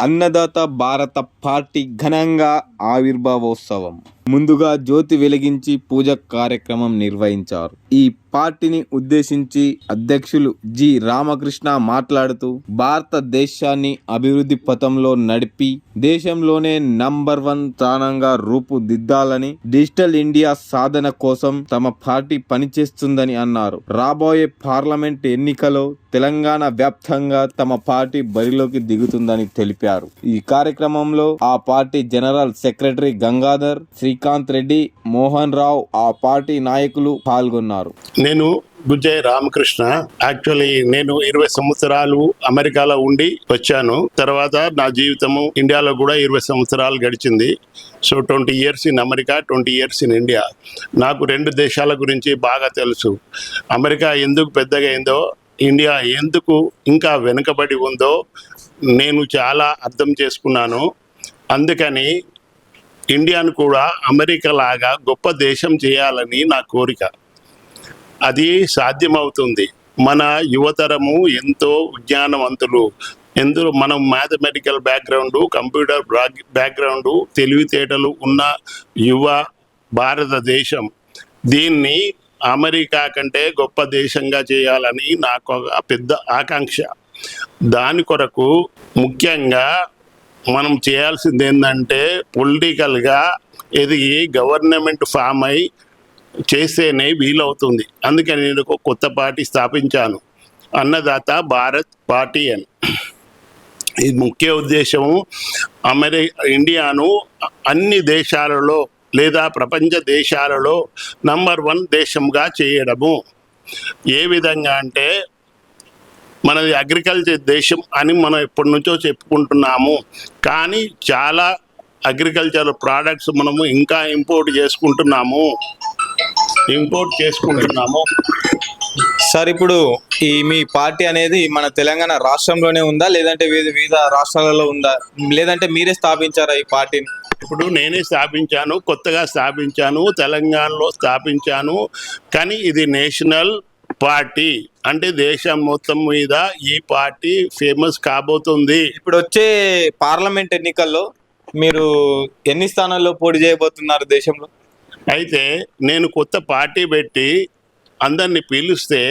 అన్నదాత భారత పార్టీ ఘనంగా ఆవిర్భావోత్సవం. ముందుగా జ్యోతి వెలిగించి పూజ కార్యక్రమం నిర్వహించారు. ఈ పార్టీని ఉద్దేశించి అధ్యక్షులు జి. రామకృష్ణ మాట్లాడుతూ భారతదేశాన్ని అభివృద్ధి పథంలో నడిపి దేశంలోనే నంబర్ వన్ స్థానంగా రూపుదిద్దాలని డిజిటల్ ఇండియా సాధన కోసం తమ పార్టీ పనిచేస్తుందని అన్నారు. రాబోయే పార్లమెంట్ ఎన్నికలో తెలంగాణ వ్యాప్తంగా తమ పార్టీ బరిలోకి దిగుతుందని తెలిపారు. ఈ కార్యక్రమంలో ఆ party general secretary Gangadhar Srikanth Reddy Mohan Rao ఆ పార్టీ నాయకులు పాల్గొన్నారు. నేను గుజ్జయ్ రామకృష్ణ. యాక్చువల్లీ నేను ఇరవై సంవత్సరాలు అమెరికాలో ఉండి వచ్చాను. తర్వాత నా జీవితము ఇండియాలో కూడా ఇరవై సంవత్సరాలు గడిచింది. So twenty years in America twenty years in India నాకు రెండు దేశాల గురించి బాగా తెలుసు. అమెరికా ఎందుకు పెద్దగా అయిందో ఇండియా ఎందుకు ఇంకా వెనుకబడి ఉందో నేను చాలా అర్థం చేసుకున్నాను. అందుకని ఇండియాను కూడా అమెరికా లాగా గొప్ప దేశం చేయాలని నా కోరిక. అది సాధ్యమవుతుంది. మన యువతరము ఎంతో విజ్ఞానవంతులు ఎందులో మనం మ్యాథమెటికల్ బ్యాక్గ్రౌండ్ కంప్యూటర్ బ్యాక్గ్రౌండ్ తెలివితేటలు ఉన్న యువ భారతదేశం. దీన్ని అమెరికా కంటే గొప్ప దేశంగా చేయాలని నాకు ఒక పెద్ద ఆకాంక్ష. దాని కొరకు ముఖ్యంగా మనం చేయాల్సింది ఏంటంటే పొలిటికల్గా ఎదిగి గవర్నమెంట్ ఫామ్ అయి చేస్తేనే వీలవుతుంది. అందుకని నేను ఒక కొత్త పార్టీ స్థాపించాను. అన్నదాత భారత్ పార్టీ అని. ఇది ముఖ్య ఉద్దేశం అమెరి ఇండియాను అన్ని దేశాలలో లేదా ప్రపంచ దేశాలలో నంబర్ వన్ దేశంగా చేయడము. ఏ విధంగా అంటే మనది అగ్రికల్చర్ దేశం అని మనం ఎప్పటి నుంచో చెప్పుకుంటున్నాము. కానీ చాలా అగ్రికల్చర్ ప్రోడక్ట్స్ మనము ఇంకా ఇంపోర్ట్ చేసుకుంటున్నాము. ఇంపోర్ట్ చేసుకుంటున్నాము. సార్ ఇప్పుడు ఈ మీ పార్టీ అనేది మన తెలంగాణ రాష్ట్రంలోనే ఉందా? లేదంటే వివిధ వివిధ రాష్ట్రాలలో ఉందా? లేదంటే మీరే స్థాపించారా ఈ పార్టీని? ఇప్పుడు నేనే స్థాపించాను కొత్తగా స్థాపించాను తెలంగాణలో స్థాపించాను. కానీ ఇది నేషనల్ పార్టీ అంటే దేశం మొత్తం మీద ఈ పార్టీ ఫేమస్ కాబోతుంది. ఇప్పుడు వచ్చే పార్లమెంట్ ఎన్నికల్లో మీరు ఎన్ని స్థానాల్లో పోటీ చేయబోతున్నారు దేశంలో? అయితే నేను కొత్త పార్టీ పెట్టి అందరిని పిలిస్తే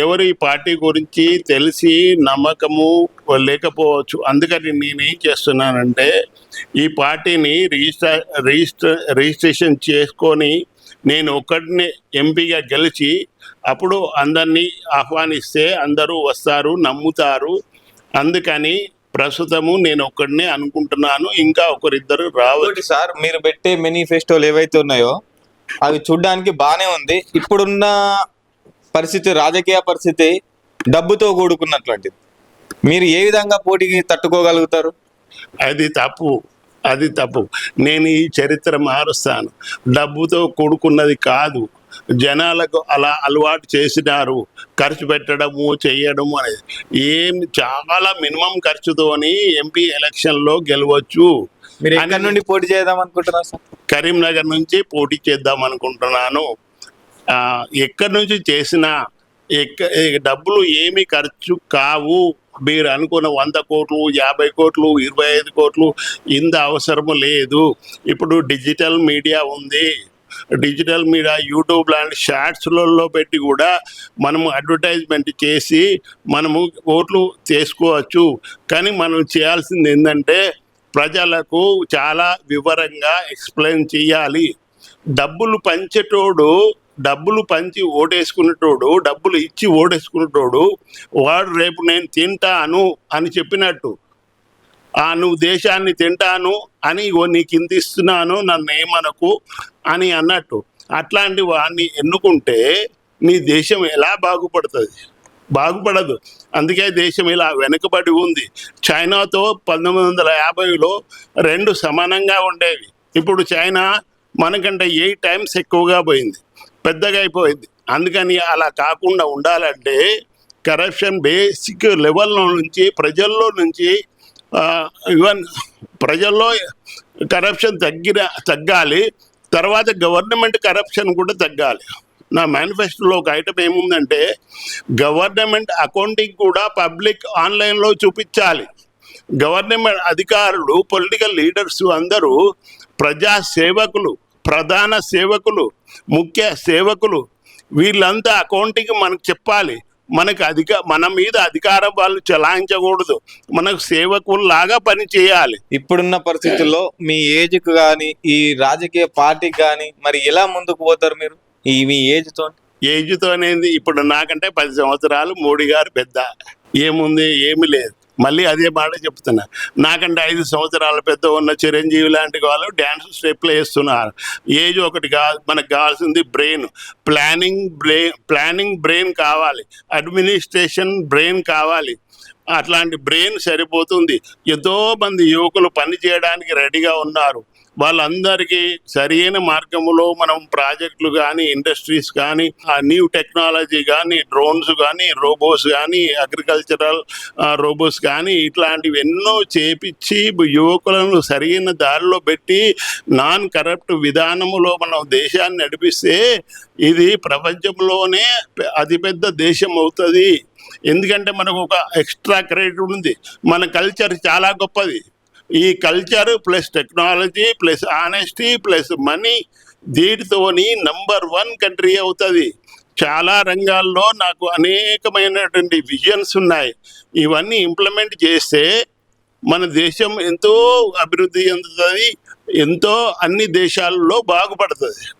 ఎవరు ఈ పార్టీ గురించి తెలిసి నమ్మకము లేకపోవచ్చు. అందుకని నేనేం చేస్తున్నానంటే ఈ పార్టీని రిజిస్టర్ రిజిస్టర్ రిజిస్ట్రేషన్ చేసుకొని నేను ఒక్కడిని ఎంపీగా గెలిచి అప్పుడు అందరినీ ఆహ్వానిస్తే అందరూ వస్తారు నమ్ముతారు. అందుకని ప్రస్తుతము నేను ఒక్కడినే అనుకుంటున్నాను. ఇంకా ఒకరిద్దరు రావచ్చు. సార్ మీరు పెట్టే మేనిఫెస్టోలు ఏవైతే ఉన్నాయో అవి చూడ్డానికి బాగానే ఉంది. ఇప్పుడున్న పరిస్థితి రాజకీయ పరిస్థితి డబ్బుతో కూడుకున్నటువంటిది. మీరు ఏ విధంగా పోటీకి తట్టుకోగలుగుతారు? అది తప్పు. అది తప్పు. నేను ఈ చరిత్ర మారుస్తాను. డబ్బుతో కూడుకున్నది కాదు. జనాలకు అలా అలవాటు చేసినారు. ఖర్చు పెట్టడము చేయడము అనేది. ఏం చాలా మినిమం ఖర్చుతోని ఎంపీ ఎలక్షన్లో గెలవచ్చు. నుండి పోటీ చేద్దాం అనుకుంటున్నారు సార్? కరీంనగర్ నుంచి పోటీ చేద్దాం అనుకుంటున్నాను. ఎక్కడి నుంచి చేసినా డబ్బులు ఏమి ఖర్చు కావు. మీరు అనుకున్న వంద కోట్లు యాభై కోట్లు ఇరవై ఐదు కోట్లు ఇంత అవసరము లేదు. ఇప్పుడు డిజిటల్ మీడియా ఉంది. డిజిటల్ మీడియా యూట్యూబ్ లాంటి షార్ట్స్లలో పెట్టి కూడా మనము అడ్వర్టైజ్మెంట్ చేసి మనము ఓట్లు చేసుకోవచ్చు. కానీ మనం చేయాల్సింది ఏంటంటే ప్రజలకు చాలా వివరంగా ఎక్స్ప్లెయిన్ చేయాలి. డబ్బులు పంచేటోడు డబ్బులు పంచి ఓటేసుకునేటోడు డబ్బులు ఇచ్చి ఓటేసుకునేటోడు వాడు రేపు నేను తింటాను అని చెప్పినట్టు. ఆ నువ్వు దేశాన్ని తింటాను అని ఇగో నీకు ఇంత ఇస్తున్నాను నన్ను ఏమనకు అని అన్నట్టు. అట్లాంటి వాడిని ఎన్నుకుంటే నీ దేశం ఎలా బాగుపడుతుంది? బాగుపడదు. అందుకే దేశం ఇలా వెనుకబడి ఉంది. చైనాతో పంతొమ్మిది వందల యాభైలో రెండు సమానంగా ఉండేవి. ఇప్పుడు చైనా మనకంటే ఎయిట్ టైమ్స్ ఎక్కువగా పోయింది. పెద్దగా అయిపోయింది. అందుకని అలా కాకుండా ఉండాలంటే కరప్షన్ బేసిక్ లెవెల్లో నుంచి ప్రజల్లో నుంచి ఈవెన్ ప్రజల్లో కరప్షన్ తగ్గిన తగ్గాలి. తర్వాత గవర్నమెంట్ కరప్షన్ కూడా తగ్గాలి. నా మేనిఫెస్టోలో ఒక ఐటమ్ ఏముందంటే గవర్నమెంట్ అకౌంటింగ్ కూడా పబ్లిక్ ఆన్లైన్లో చూపించాలి. గవర్నమెంట్ అధికారులు పొలిటికల్ లీడర్స్ అందరూ ప్రజా సేవకులు ప్రధాన సేవకులు ముఖ్య సేవకులు వీళ్ళంతా అకౌంటింగ్ మనకు చెప్పాలి. మనకు అధిక మన మీద అధికారం వాళ్ళు చలాయించకూడదు. మనకు సేవకుల్లాగా పని చేయాలి. ఇప్పుడున్న పరిస్థితుల్లో మీ ఏజ్కు గాని ఈ రాజకీయ పార్టీకి గాని మరి ఎలా ముందుకు పోతారు మీరు? ఈ మీ ఏజ్తో ఏజ్తో? అనేది ఇప్పుడు నాకంటే పది సంవత్సరాలు మోడీ గారు పెద్ద. ఏముంది? ఏమి లేదు. మళ్ళీ అదే మాట చెప్తున్నా. నాకంటే ఐదు సంవత్సరాల పెద్ద ఉన్న చిరంజీవి లాంటి వాళ్ళు డ్యాన్స్ స్టెప్లు వేస్తున్నారు ఏజ్ ఒకటి కాదు మనకు కావాల్సింది brain. Planning brain planning brain కావాలి. అడ్మినిస్ట్రేషన్ బ్రెయిన్ కావాలి. అట్లాంటి బ్రెయిన్ సరిపోతుంది. ఎంతో మంది యువకులు పని చేయడానికి రెడీగా ఉన్నారు. వాళ్ళందరికీ సరైన మార్గంలో మనం ప్రాజెక్టులు కానీ ఇండస్ట్రీస్ కానీ ఆ న్యూ టెక్నాలజీ కానీ డ్రోన్స్ కానీ రోబోస్ కానీ అగ్రికల్చరల్ రోబోస్ కానీ ఇట్లాంటివి ఎన్నో చేపించి యువకులను సరైన దారిలో పెట్టి నాన్ కరప్ట్ విధానములో మనం దేశాన్ని నడిపిస్తే ఇది ప్రపంచంలోనే అతిపెద్ద దేశం అవుతుంది ఎందుకంటే మనకు ఒక ఎక్స్ట్రా క్రెడిట్ ఉంది. మన కల్చర్ చాలా గొప్పది. ఈ culture plus technology plus honesty plus money దీటితోని number one country అవుతుంది. చాలా రంగాల్లో నాకు అనేకమైనటువంటి విజన్స్ ఉన్నాయి. ఇవన్నీ ఇంప్లిమెంట్ చేస్తే మన దేశం ఎంతో అభివృద్ధి చెందుతుంది. ఎంతో అన్ని దేశాల్లో బాగుపడుతుంది.